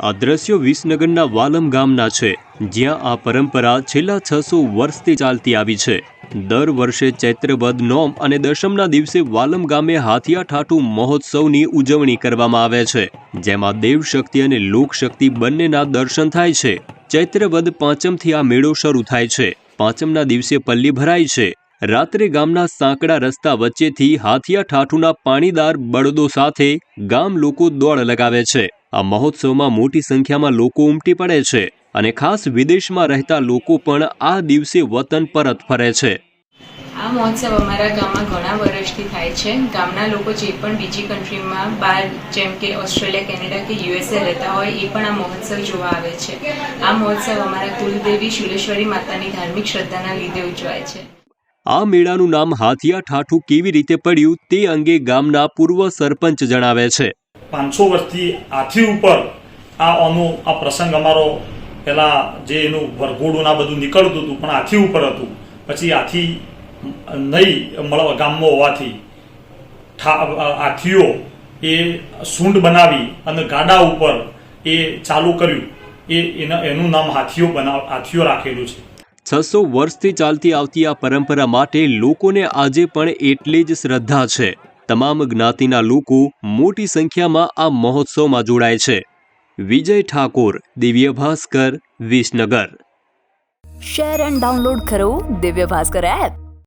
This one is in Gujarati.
આ દ્રશ્યો વિસનગરના વાલમ ગામના છે, જ્યાં આ પરંપરા છેલ્લા છસો વર્ષથી ચાલતી આવી છે. દર વર્ષે ચૈત્રવદ નોમ અને દશમના દિવસે વાલમ ગામે હાથિયા ઠાઠુ મહોત્સવની ઉજવણી કરવામાં આવે છે, જેમાં દેવશક્તિ અને લોકશક્તિ બંનેના દર્શન થાય છે. ચૈત્રવદ પાંચમથી આ મેળો શરૂ થાય છે. પાંચમના દિવસે પલ્લી ભરાય છે રાત્રે ગામના સાંકડા રસ્તા વચ્ચેથી હાથિયા ઠાઠુના પાણીદાર બળદો સાથે ગામ લોકો દોડ લગાવે છે. આ મહોત્સવમાં મોટી સંખ્યામાં લોકો ઉમટી પડે છે અને ખાસ વિદેશમાં રહેતા લોકો પણ આ દિવસે વતન પરત ફરે છે. આ મહોત્સવ અમારા ગામમાં ઘણા વર્ષથી થાય છે. ગામના લોકો જે પણ બીજી કન્ટ્રીમાં બહાર, જેમ કે ઓસ્ટ્રેલિયા, કેનેડા કે યુએસએ રહેતા હોય, એ પણ આ મહોત્સવ જોવા આવે છે. આ મહોત્સવ અમારા કુલદેવી શુલેશ્વરી માતાની ધાર્મિક શ્રદ્ધાના લીધે ઉજવાય છે. આ મેળાનું નામ હાથિયા ઠાઠુ કેવી રીતે પડ્યું તે અંગે ગામના પૂર્વ સરપંચ જણાવે છે. પાંચસો વર્ષથી હાથી ઉપર આ આનો, આ પ્રસંગ અમારો પેલા જે એનું વરઘોડું આ બધું નીકળતું હતું, પણ હાથી ઉપર હતું. પછી હાથી નહીં મળવા ગામમાં હોવાથી હાથીઓ એ સૂંઢ બનાવી અને ગાડા ઉપર એ ચાલુ કર્યું. એ એના, એનું નામ હાથીઓ બનાવ હાથીઓ રાખેલું છે. છસો વર્ષથી ચાલતી આવતી આ પરંપરા માટે લોકોને આજે પણ એટલી જ શ્રદ્ધા છે. તમામ જ્ઞાતિના લોકો મોટી સંખ્યામાં આ મહોત્સવમાં જોડાય છે. Vijay Thakor, Divya Bhaskar, Visnagar. Share and download કરો દિવ્ય ભાસ્કર એપ